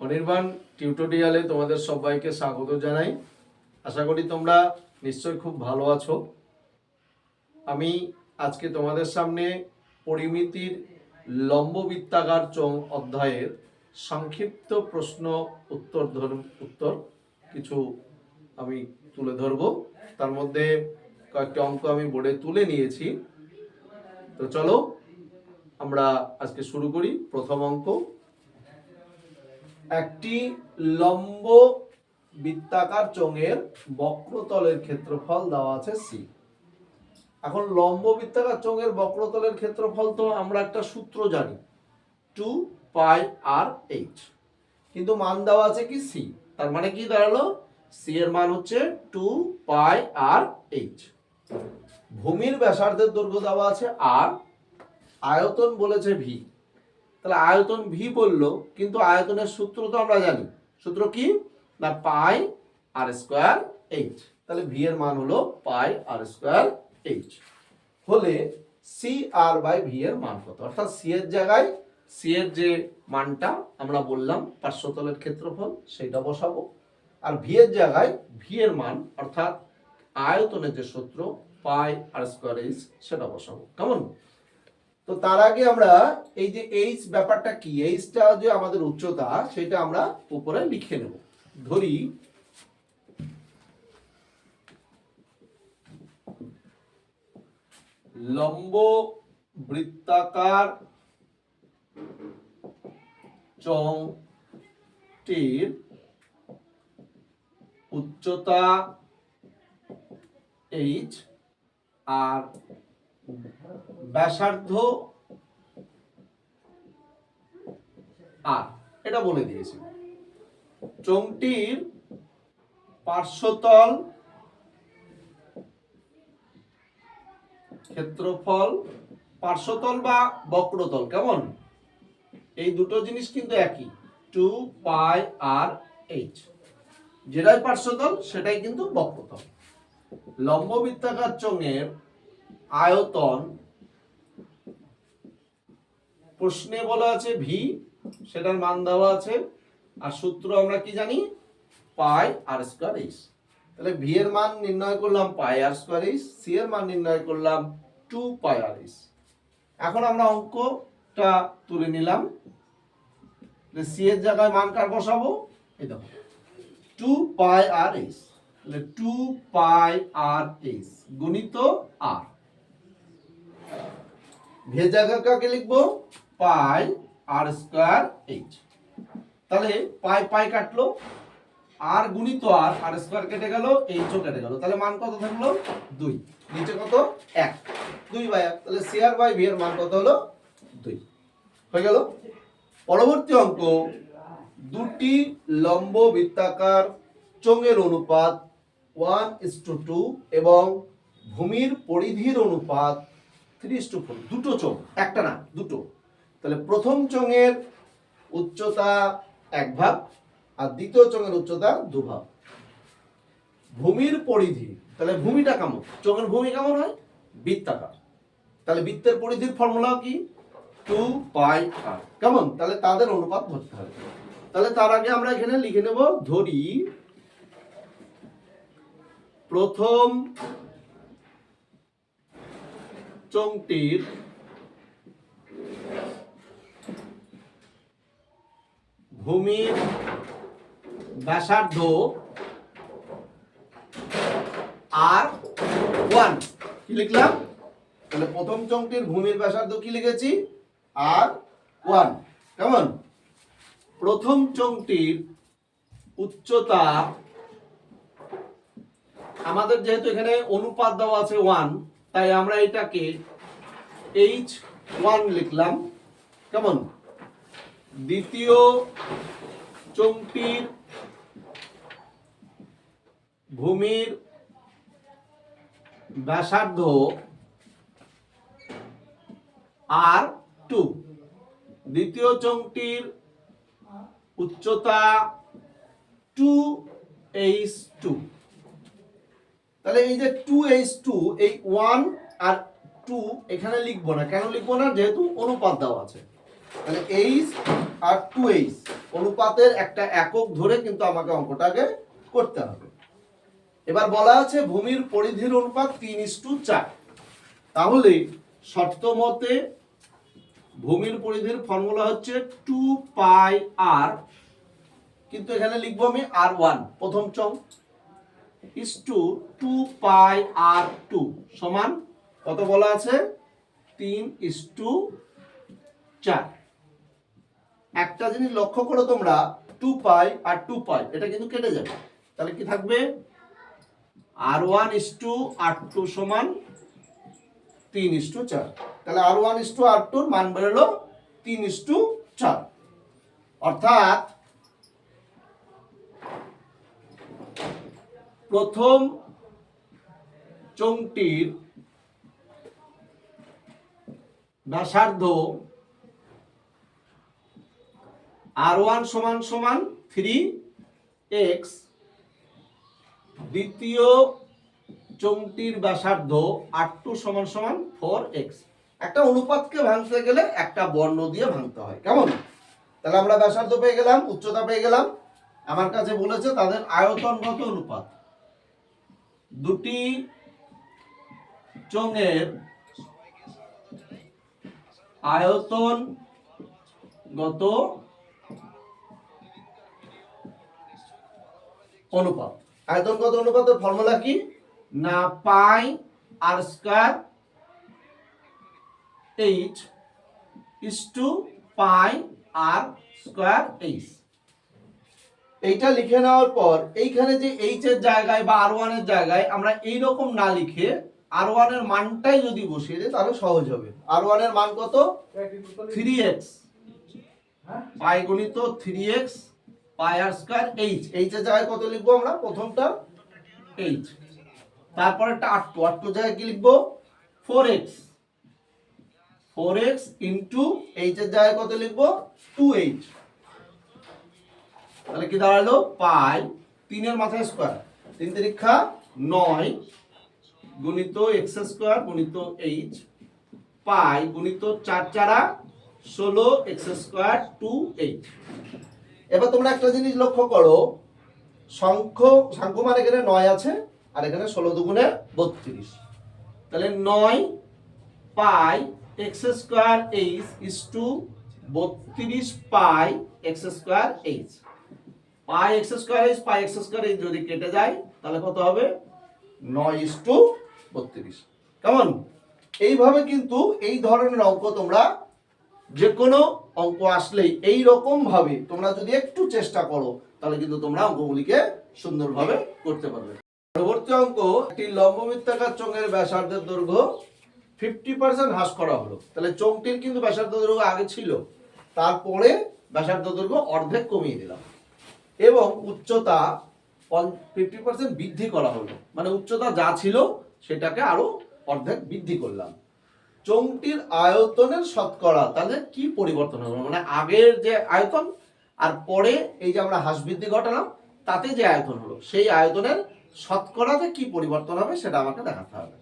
অনির্বাণ টিউটোরিয়ালে তোমাদের সবাইকে স্বাগত জানাই। আশা করি তোমরা নিশ্চয়ই খুব ভালো আছো। আমি আজকে তোমাদের সামনে পরিমিতির লম্ববৃত্তাকার চং অধ্যায়ের সংক্ষিপ্ত প্রশ্ন উত্তর ধর উত্তর কিছু আমি তুলে ধরবো। তার মধ্যে কয়েকটি অঙ্ক আমি বোর্ডে তুলে নিয়েছি। তো চলো আমরা আজকে শুরু করি। প্রথম অঙ্ক একটি লম্ব বৃত্তাকার চোঙের বক্রতলের ক্ষেত্রফল দেওয়া আছে সি এখন লম্ব বৃত্তাকার চোঙের বক্রতলের ক্ষেত্রফল তো আমরা একটা সূত্র জানি টু পাই আর এইচ কিন্তু মান দেওয়া আছে কি সি তার মানে কি দাঁড়াল? সি এর মান হচ্ছে টু পাই আর এইচ ভূমির ব্যাসার্ধের দৈর্ঘ্য দেওয়া আছে আর আয়তন বলেছে ভি তাহলে আয়তন ভি বলল, কিন্তু আয়তনের সূত্র তো আমরা জানি। সূত্র কি? না, পাই আর স্কোয়ার এইচ তাহলে ভি এর মান হলো পাই আর স্কোয়ার এইচ হলে সি আর বাই ভি এর মান কত? অর্থাৎ সি এর জায়গায় সি এর যে মানটা আমরা বললাম, পার্শ্বতলের ক্ষেত্রফল সেটা বসাবো। আর ভি এর জায়গায় ভি এর মান, অর্থাৎ আয়তনের যে সূত্র, পাই আর স্কোয়ার এইচ সেটা বসাবো। কেমন? তো তার আগে আমরা এই যে এইচ ব্যাপারটা কি এইচটা যে আমাদের উচ্চতা, সেটা আমরা উপরে লিখে নেব। ধরি, লম্ব বৃত্তাকার চংটির উচ্চতা এইচ আর ব্যাসার্ধ আর, এটা বলে দিয়েছি। চোঙটির পার্শ্বতল ক্ষেত্রফল, পার্শ্বতল বা বক্রতল, কেমন? এই দুটো জিনিস কিন্তু একই, টু পাই আর এইচ। যেটাই পার্শ্বতল, সেটাই কিন্তু বক্রতল। লম্ব বৃত্তাকার চোঙের আয়তন। প্রশ্নে বলা আছে ভি সেটার মান দেওয়া আছে। আর সূত্র আমরা কি জানি? পাই আর স্কোয়ার এইস তাহলে ভি এর মান নির্ণয় করলাম pi r square h c এর মান নির্ণয় করলাম টু পাই আর এইচ এখন আমরা অঙ্কটা তুলে নিলাম। সি এর জায়গায় মান কার বসাবো? এই দেখো। টু পাই আর এইচ তাহলে টু পাই আর এইস গুণিত আর ভেজাগা কাকে লিখব? Pi r square h. তাহলে পাই পাই কাটলো, আর গুণিত আর আর স্কোয়ার কেটে গেল, এইচও কেটে গেল। তাহলে মান কত থাকল? দুই। নিচে কত? এক। দুই বাই এক। তাহলে সি বাই ভি এর মান কত হলো? দুই। হয়ে গেল? পরবর্তী অঙ্ক, দুটি লম্ব বৃত্তাকার চোঙের অনুপাত ওয়ান ইস টু টু এবং ভূমির পরিধির অনুপাত থ্রি টু ফোর দুটো চোঙ, একটা না, দুটো। তাহলে প্রথম চোঙের উচ্চতা এক ভাগ আর দ্বিতীয় চোঙের উচ্চতা দু ভাগ। ভূমির পরিধি, তাহলে ভূমিটা কেমন? চোঙের ভূমি কেমন হয়? বৃত্তাকার। তাহলে বৃত্তের পরিধির ফর্মুলা কি? Two pi r. কেমন? তাহলে তাদের অনুপাত ধরতে হবে। তাহলে তার আগে আমরা এখানে লিখে নেব, ধরি প্রথম চোঙটির ভূমির ব্যাসার্ধ আর ওয়ান। কি লিখলাম? তাহলে প্রথম চোঙটির ভূমির ব্যাসার্ধ কি লিখেছি? R one. কেমন? প্রথম চোঙটির উচ্চতা আমাদের যেহেতু এখানে অনুপাত দেওয়া আছে ওয়ান তাই আমরা এটাকে এইচ ওয়ান লিখলাম। কেমন? দ্বিতীয় চোঙটির ভূমির ব্যাসার্ধ আর টু দ্বিতীয় চোঙটির উচ্চতা টু এইচ টু তাহলে এই যে টু এইচ টু এই ওয়ান আর টু এখানে লিখব না। কেন লিখব না? যেহেতু অনুপাত দেওয়া আছে। তাহলে এইচ আর টু এইচ অনুপাতের একটা একক ধরে কিন্তু আমাকে অঙ্কটাকে করতে হবে। এবার বলা আছে ভূমির পরিধির অনুপাত তিন ইস টু চার। তাহলে শর্ত মতে ভূমির পরিধির ফর্মুলা হচ্ছে টু পাই আর কিন্তু এখানে লিখব আমি আর ওয়ান প্রথম চং। Is to two pi r two সমান কত বলা আছে? তিন ইস টু চার। একটা জিনিস লক্ষ্য করো তোমরা টু পাই আর টু পাই এটা কিন্তু কেটে যাবে। তাহলে কি থাকবে? R one is to r two সমান তিন ইস টু চার। তাহলে আর ওয়ান ইস টু আর টুর মান বেরোলো তিন ইস টু চার। অর্থাৎ প্রথম চংটির ব্যাসার্ধ আর ওয়ান সমান সমান থ্রি এক্স দ্বিতীয় চংটির ব্যাসার্ধ আর টু সমান সমান ফোর এক্স। একটা অনুপাতকে ভাঙতে গেলে একটা বর্ণ দিয়ে ভাঙতে হয়, কেমন? তাহলে আমরা ব্যাসার্ধ পেয়ে গেলাম, উচ্চতা পেয়ে গেলাম। আমার কাছে বলেছে তাদের আয়তনগত অনুপাত? দুটি চোঙের আয়তন গত অনুপাত। আয়তনগত অনুপাতের ফর্মুলা কি? না pi r square h is to pi r square h. এইটা লিখে নেওয়ার পর এইখানে যে এইচ এর জায়গায় বা আর ওয়ানের জায়গায় আমরা এই রকম না লিখে আর ওয়ানের মানটাই যদি বসিয়ে দিই, তাহলে সহজ হবে। আর ওয়ানের মান কত? থ্রি এক্স পাই গুণিত three x pi r square h h এর জায়গায় কত লিখব আমরা? প্রথমটা এইচ তারপরেরটা আট টু আট টু জায়গায় কি লিখব? Four x four x into h এর জায়গায় কত লিখব? টু এইচ তাহলে কি দাঁড়াল? পাই। তিনের মাথায় স্কোয়ার তিন তিরিক্ষা নয় গুণিত এক্স স্কোয়ার গুণিত এইচ পাই গুণিত চার চারা ষোলো এক্স স্কোয়ার টু এইট এবার তোমরা একটা জিনিস লক্ষ্য করো। সংখ্য সংখ্য মানে এখানে নয় আছে, আর এখানে ষোলো দুগুণে বত্রিশ। তাহলে নয় pi x square h is to বত্রিশ pi x square h pi x square h pi x square h যদি কেটে যায়, তাহলে কত হবে? নয় ইস টু বত্রিশ। কেমন? এইভাবে কিন্তু এই ধরনের অঙ্ক তোমরা যে কোনো অঙ্ক আসলেই এই রকম ভাবে তোমরা যদি একটু চেষ্টা করো, তাহলে কিন্তু তোমরা অঙ্কগুলিকে সুন্দরভাবে করতে পারবে। পরবর্তী অঙ্ক, একটি লম্ববৃত্তাকার চোঙের ব্যাসার্ধের দৈর্ঘ্য ফিফটি পার্সেন্ট হ্রাস করা হলো। তাহলে চোঙটির কিন্তু ব্যাসার্ধ দৈর্ঘ্য আগে ছিল, তারপরে ব্যাসার্ধ দৈর্ঘ্য অর্ধেক কমিয়ে দিলাম। এবং উচ্চতা ফিফটি পার্সেন্ট বৃদ্ধি করা হলো। মানে উচ্চতা যা ছিল সেটাকে আরও অর্ধেক বৃদ্ধি করলাম। চোঙটির আয়তনের শতকরা তাহলে কি পরিবর্তন হলো? মানে আগের যে আয়তন আর পরে এই যে আমরা হ্রাস বৃদ্ধি ঘটালাম, তাতে যে আয়তন হলো, সেই আয়তনের শতকরাতে কি পরিবর্তন হবে সেটা আমাকে দেখাতে হবে।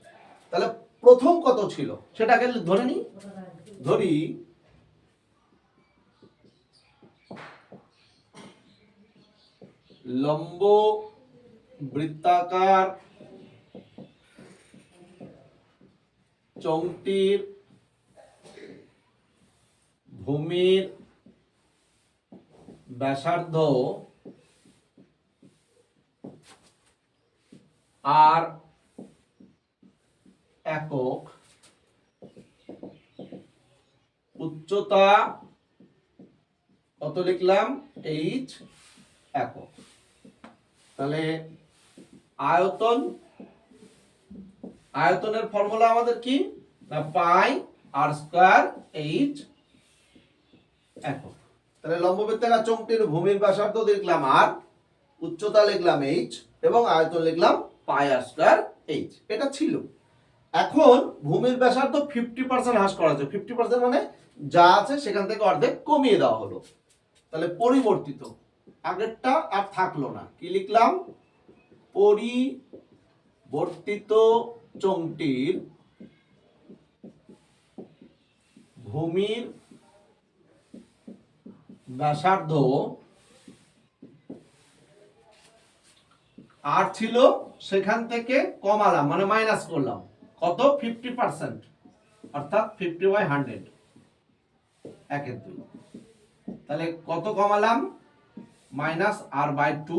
তাহলে প্রথম কত ছিল? সেটাকে ধরে নিই। ধরি লম্ব বৃত্তাকার চংটির ভূমির ব্যাসার্ধ আর একক উচ্চতা কত লিখলাম? এইচ একক। তাহলে আয়তন, আয়তনের ফর্মুলা আমাদের কি? না পাই আর স্কয়ার এইচ একক। তাহলে লম্ববৃত্তাকার চোঙটির ভূমির ব্যাসার্ধ লিখলাম আর উচ্চতা লিখলাম এইচ এবং আয়তন লিখলাম পাই আর স্কয়ার এইচ এটা ছিল। এখন ভূমির ব্যাসার্ধ ফিফটি পার্সেন্ট হ্রাস করা হয়েছে। ফিফটি পার্সেন্ট মানে যা আছে সেখান থেকে অর্ধেক কমিয়ে দেওয়া হলো। তাহলে পরিবর্তিত আগেরটা আর থাকল না। কি লিখলাম? পরিবর্তিত চংটির ভূমির ব্যাসার্ধ আর ছিল সেখান থেকে কমালাম মানে মাইনাস করলাম। কত? ফিফটি পার্সেন্ট অর্থাৎ ফিফটি বাই হান্ড্রেড একের দুই। তাহলে কত কমালাম? মাইনাস আর বাই টু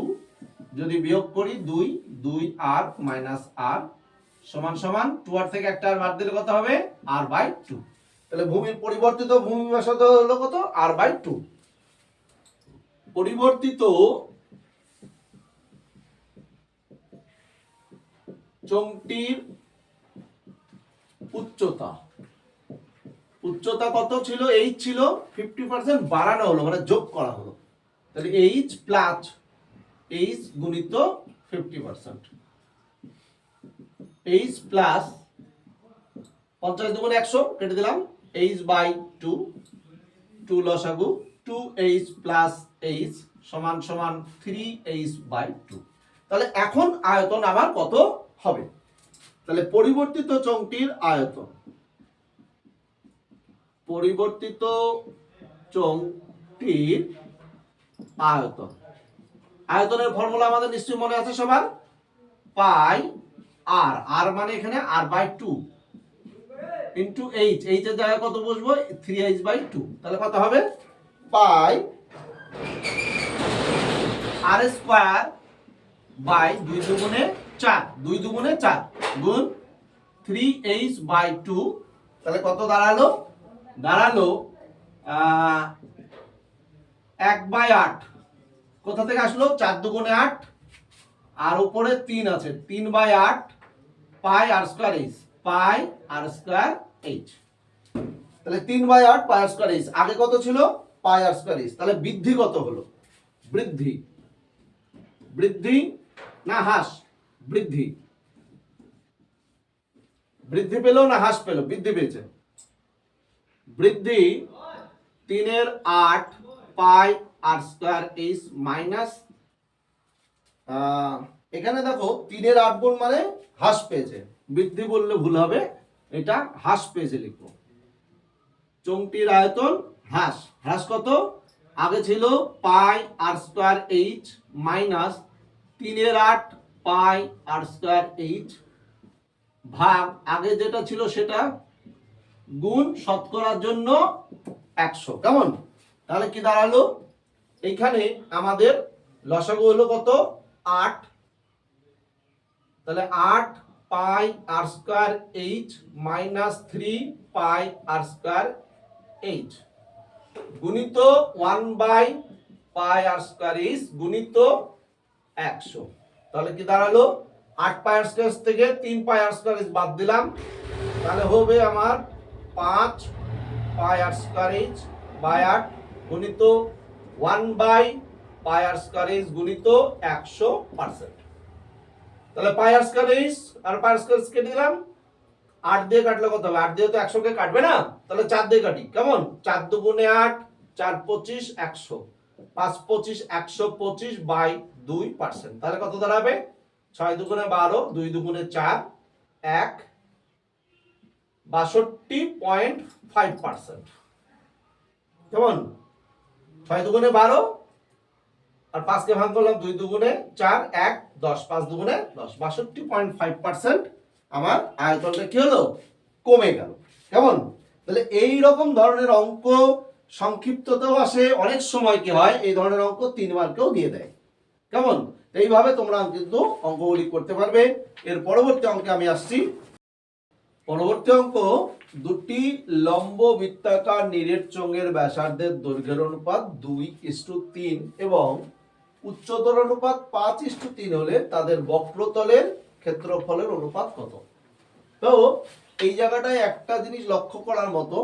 যদি বিয়োগ করি দুই দুই আর মাইনাস আর সমান সমান টু আর থেকে একটা আর বাদ দিলে কত হবে? আর বাই টু তাহলে ভূমির পরিবর্তিত ভূমি ব্যাসার্ধ হলো কত? আর বাই টু পরিবর্তিত চোঙটির উচ্চতা। উচ্চতা কত ছিল? এইচ ছিল। ফিফটি পার্সেন্ট বাড়ানো হলো মানে যোগ করা হলো। তাহলে এইচ প্লাস এইচ গুণিত ফিফটি পার্সেন্ট এইচ প্লাস পঞ্চাশ দুগুণ একশো, কেটে দিলাম। এইচ বাই টু টু লসাগু টু এইচ প্লাস এইচ সমান সমান থ্রি এইচ বাই টু তাহলে এখন আয়তন আমার কত হবে? তাহলে পরিবর্তিত চোঙটির আয়তন, পরিবর্তিত চোঙটির আয়তন। আয়তনের ফর্মুলা আমাদের নিশ্চয়ই মনে আছে সবার? পাই আর আর মানে এখানে r by two into h h এর জায়গায় কত বসবো? থ্রি এইচ বাই টু তাহলে কত হবে? পাই আর স্কোয়ার বাই দুই দুগুণে চার। দুই দুগুণে চার। গুণ থ্রি এইচ বাই টু তাহলে কত দাঁড়াল? দাঁড়াল এক বাই আট। কোথা থেকে আসলো? চার দুগুণে আট। আর উপরে তিন আছে। তিন বাই আট pi r square h. Pi r square h. তাহলে তিন বাই আট পাই আর স্কোয়ার এইচ। আগে কত ছিল? Pi r square h. তাহলে বৃদ্ধি কত হলো? বৃদ্ধি। বৃদ্ধি না হ্রাস? বৃদ্ধি। বৃদ্ধি পেল না হ্রাস পেল? বৃদ্ধি পেয়েছে। বৃদ্ধি তিনের আট pi r square h minus এখানে দেখো তিনের আট গুণ মানে হ্রাস পেয়েছে। বৃদ্ধি বললে ভুল হবে, এটা হ্রাস পেয়েছে লিখব চোঙটির আয়তন হ্রাস। হ্রাস কত? আগে ছিল pi r square h minus তিনের আট পাই আর স্কোয়ার এইচ ভাগ। আগে যেটা ছিল সেটা গুণ শতকরার জন্য একশো। কেমন? তাহলে কি দাঁড়াল? এইখানে আমাদের লসাগু হলো কত? আট। তাহলে আট pi r square h minus three pi r square h. গুণিত one by pi r square h গুণিত একশো। তাহলে কি দাঁড়াল? আট পাই আর স্কোয়ার থেকে তিন পাই আর স্কোয়ার এইচ বাদ দিলাম। তাহলে হবে আমার পাঁচ pi r square h by আট গুণিত ওয়ান বাই পায়ার স্কোয়ার গুণিত একশো পার্সেন্ট তাহলে পাই আর স্কোয়ার আর পাই আর স্কোয়ার কেটে দিলাম। আট দিয়ে কাটলে কত হবে? আট দিয়ে তো একশোকে কাটবে না? তাহলে চার দিয়ে কাটি। কেমন? চার দুগুণে আট, চার পঁচিশ, একশো। পাঁচ পঁচিশ, একশো পঁচিশ বাই দুই পার্সেন্ট তাহলে কত দাঁড়াবে? ছয় দুগুণে বারো, দুই দুগুণে চার, এক, বাষট্টি পয়েন্ট ফাইভ পার্সেন্ট কেমন? ছয় দুগুণে বারো, আর পাঁচকে ভাগ করলাম দুই দুগুণে চার, এক, দশ, পাঁচ দুগুণে দশ। বাষট্টি পয়েন্ট ফাইভ পার্সেন্ট আমার আয়তনটা কি হলো? কমে গেল। কেমন? তাহলে এই রকম ধরনের অঙ্ক সংক্ষিপ্ততেও আসে, অনেক সময় কি হয়, এই ধরনের অঙ্ক তিন মার্কেও দিয়ে দেয়। কেমন? এইভাবে তোমরা কিন্তু অঙ্কগুলি করতে পারবে। এর পরবর্তী অঙ্কে আমি আসছি। পরবর্তী অঙ্ক দুটি লম্ব বৃত্তাকার নিরেট চোঙের ব্যাসার্ধের দৈর্ঘ্যের অনুপাত দুই ইস্টু তিন এবং উচ্চতর অনুপাত পাঁচ ইস্টু তিন হলে তাদের বক্রতলের ক্ষেত্রফলের অনুপাত কত? তো এই জায়গাটায় একটা জিনিস লক্ষ্য করার মতো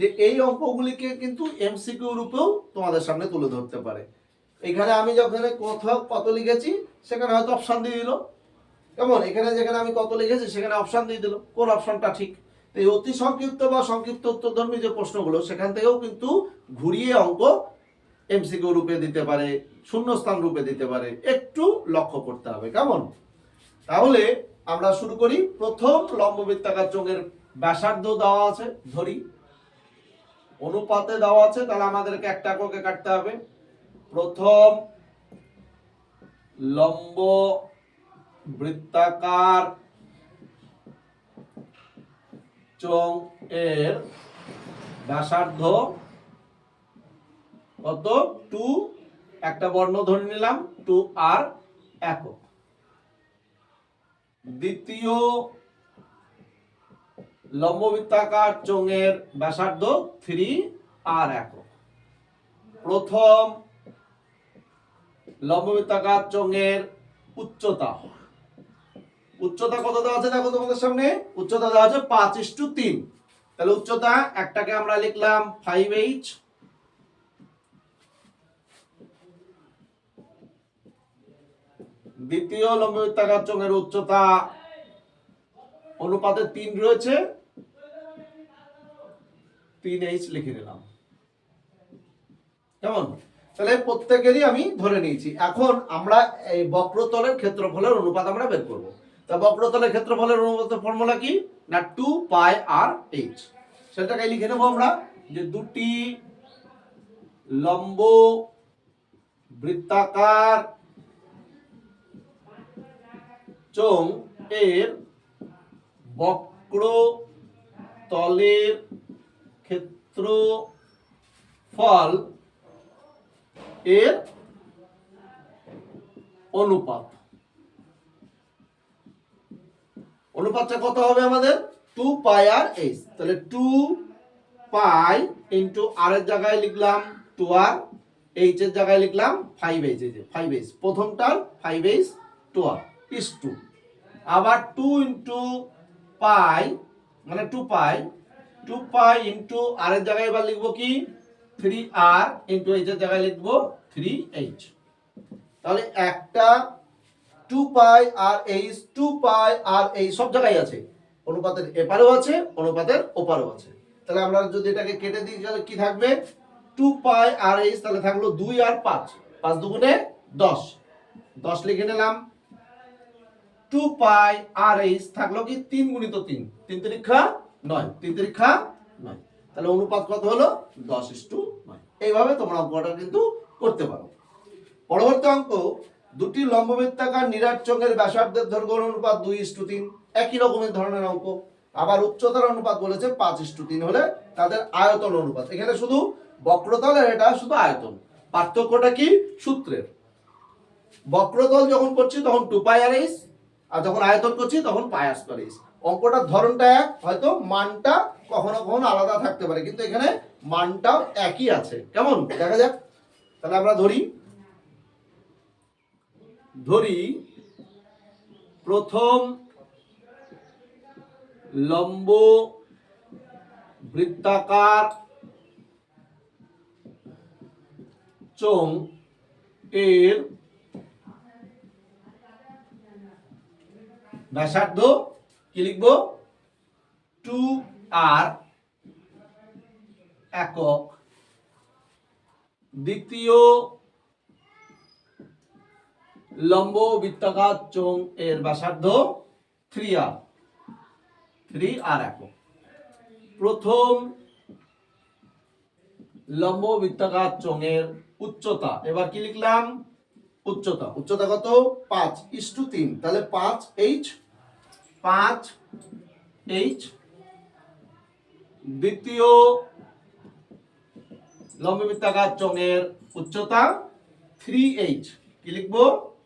যে এই অঙ্কগুলিকে কিন্তু এমসিকিউ রূপেও তোমাদের সামনে তুলে ধরতে পারে। এখানে আমি যখন কোথাও কত লিখেছি, সেখানে হয়তো অপশান দিয়ে দিল। কেমন? এখানে যেখানে আমি কত লিখেছি, সেখানে অপশান দিয়ে দিল। কোন অপশনটা ঠিক? এই অতি সংক্ষিপ্ত বা সংক্ষিপ্ত উত্তরধর্মী যে প্রশ্নগুলো, সেখান থেকেও কিন্তু ঘুরিয়ে অঙ্ক এমসিকিউ রূপে দিতে পারে, শূন্যস্থান রূপে দিতে পারে, একটু লক্ষ্য করতে হবে, কেমন? তাহলে আমরা শুরু করি। প্রথম লম্ব বৃত্তাকার চোঙের ব্যাসার্ধ দেওয়া আছে, ধরি। অনুপাতে দেওয়া আছে, তাহলে আমাদেরকে একটা এককে কাটতে হবে। প্রথম লম্ব বৃত্তাকার চোং এর ব্যাসার্ধ কত? টু, একটা বর্ণ ধরে নিলাম, টু আর একক। দ্বিতীয় লম্ববৃত্তাকার চোঙের ব্যাসার্ধ থ্রি আর একক। প্রথম লম্ববৃত্তাকার চোঙের উচ্চতা উচ্চতা কত দেওয়া আছে দেখো তোমাদের সামনে? উচ্চতা দেওয়া আছে পাঁচ ইস্টু তিন। তাহলে উচ্চতা একটাকে আমরা লিখলাম ফাইভ এইচ দ্বিতীয় লম্ববৃত্তাকার চোঙের উচ্চতা অনুপাতে তিন রয়েছে। তিন এইচ লিখে নিলাম। কেমন? তাহলে প্রত্যেকেরই আমি ধরে নিয়েছি। এখন আমরা এই বক্রতলের ক্ষেত্রফলের অনুপাত আমরা বের করব। তা বক্রতলের ক্ষেত্রফলের অনুপাত ফর্মুলা কি? না টু পাই আর এইচ সেটাকে লিখে নেব আমরা যে দুটি লম্ব বৃত্তাকার চোঙ এর বক্র তলের ক্ষেত্রফল এর অনুপাত। অনুপাতটা কত হবে আমাদের? টু পাই আর এইচ তাহলে টু পাই ইন্টু আর এর জায়গায় লিখলাম টু আর এইচ এর জায়গায় লিখলাম ফাইভ এইচ এই যে ফাইভ এইচ প্রথমটার five h two r is to আবার টু ইন্টু পাই মানে two pi two pi into r এর জায়গায় এবার লিখব কি? থ্রি আর ইন্টু এইচ এর জায়গায় লিখব থ্রি এইচ তাহলে একটা two pi r h two pi r এই সব জায়গায় আছে। অনুপাতের এপারেও আছে, অনুপাতের ওপারেও আছে। তাহলে আমরা যদি এটাকে কেটে দিই, তাহলে কি থাকবে? টু পাই আর এইচ তাহলে থাকল দুই আর পাঁচ। পাঁচ দুগুণে দশ। দশ লিখে নিলাম। টু পাই আর এইচ থাকল কি তিন গুণিত তিন। তিন তিরিক্ষা নয়। তিন তিরিক্ষা নয়। তাহলে অনুপাত কত হলো? দশ ইস টু নয়। এইভাবে তোমরা অঙ্কটা কিন্তু করতে পারো। পরবর্তী অঙ্ক দুটি লম্ববৃত্তাকার নিরাট চোঙের ব্যাসার্ধের দৈর্ঘ্য অনুপাত দুই ইস্টু তিন একই রকমের ধরনের অঙ্ক। আবার উচ্চতার অনুপাত বলেছে পাঁচ ইস্টু তিন হলে তাদের আয়তন অনুপাত। এখানে শুধু বক্রতলের এটা শুধু আয়তন। পার্থক্যটা কি? সূত্রের। বক্রতল যখন করছি তখন two pi r H R যখন আয়তন করছি তখন পাই আর এইচ অঙ্কটার ধরনটা এক, হয়তো মানটা কখনো কখনো আলাদা থাকতে পারে, কিন্তু এখানে মানটাও একই আছে। কেমন? দেখা যাক। তাহলে আমরা ধরি। ধরি প্রথম লম্ব বৃত্তাকার চোং এর ব্যাসার্ধ কি লিখব? টু আর একক। দ্বিতীয় লম্ব বৃত্তাকার চোং এর ব্যাসার্ধ থ্রি আর থ্রি আর একক। প্রথম লম্ব বৃত্তাকার চোঙের উচ্চতা। এবার কি লিখলাম? উচ্চতা। উচ্চতা কত? পাঁচ। ইস টু তিন। তাহলে পাঁচ এইচ? পাঁচ এইচ। দ্বিতীয় লম্ব বৃত্তাকার চোঙের উচ্চতা থ্রি এইচ কি লিখব?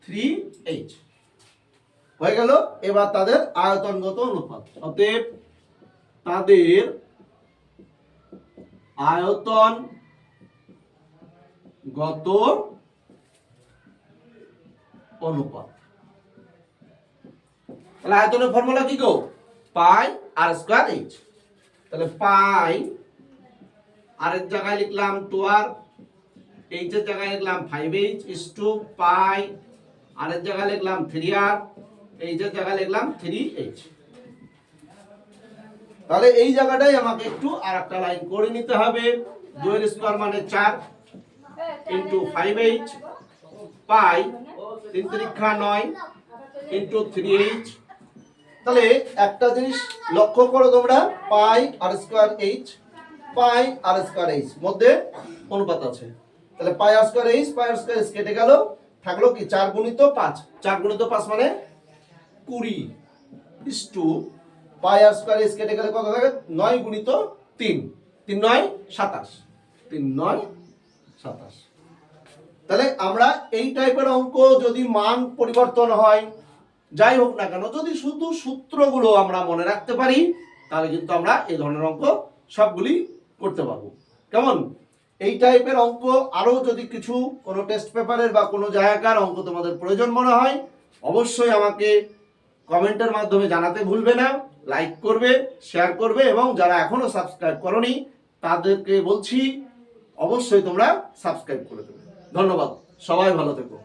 থ্রি এইচ হয়ে গেল, এবার তাদের আয়তনগত অনুপাত। অতএব তাদের আয়তন গত অনুপাত। তাহলে আয়তনের ফর্মুলা কি গো? পাই আর স্কয়ার এইচ তাহলে পাই, আর এর জায়গায় লিখলাম টু আর এইচ এর জায়গায় লিখলাম five h is to pi r এর জায়গায় লিখলাম থ্রি আর এইচ এর জায়গায় লিখলাম থ্রি এইচ তাহলে এই জায়গাটাই আমাকে একটু আর একটা লাইন করে নিতে হবে। দুয়ের স্কোয়ার মানে চার ইন্টু ফাইভ এইচ পাই তিন তিরিক্ষা নয় ইন্টু থ্রি এইচ তাহলে একটা জিনিস লক্ষ্য করো তোমরা, pi r square h pi r square h মধ্যে অনুপাত আছে। তাহলে pi r square h pi r square h কেটে গেল। থাকল কি? চার গুণিত পাঁচ। চার গুণিত পাঁচ মানে কুড়ি is to pi square h কেটে গেলে কত থাকে? নয় গুণিত তিন। তিন নয়, সাতাশ। তিন নয়, সাতাশ। তাহলে আমরা এই টাইপের অঙ্ক যদি মান পরিবর্তন হয়, যাই হোক না কেন, যদি শুধু সূত্রগুলো আমরা মনে রাখতে পারি, তাহলে কিন্তু আমরা এই ধরনের অঙ্ক সবগুলি করতে পারব। কেমন? এই টাইপের অঙ্ক আরও যদি কিছু কোনো টেস্ট পেপারের বা কোনো জায়গাকার অঙ্ক তোমাদের প্রয়োজন মনে হয়, অবশ্যই আমাকে কমেন্টের মাধ্যমে জানাতে ভুলবে না লাইক করবে শেয়ার করবে এবং যারা এখনও সাবস্ক্রাইব করনি, তাদেরকে বলছি, অবশ্যই তোমরা সাবস্ক্রাইব করে দেবে। ধন্যবাদ, সবাই ভালো থেকো।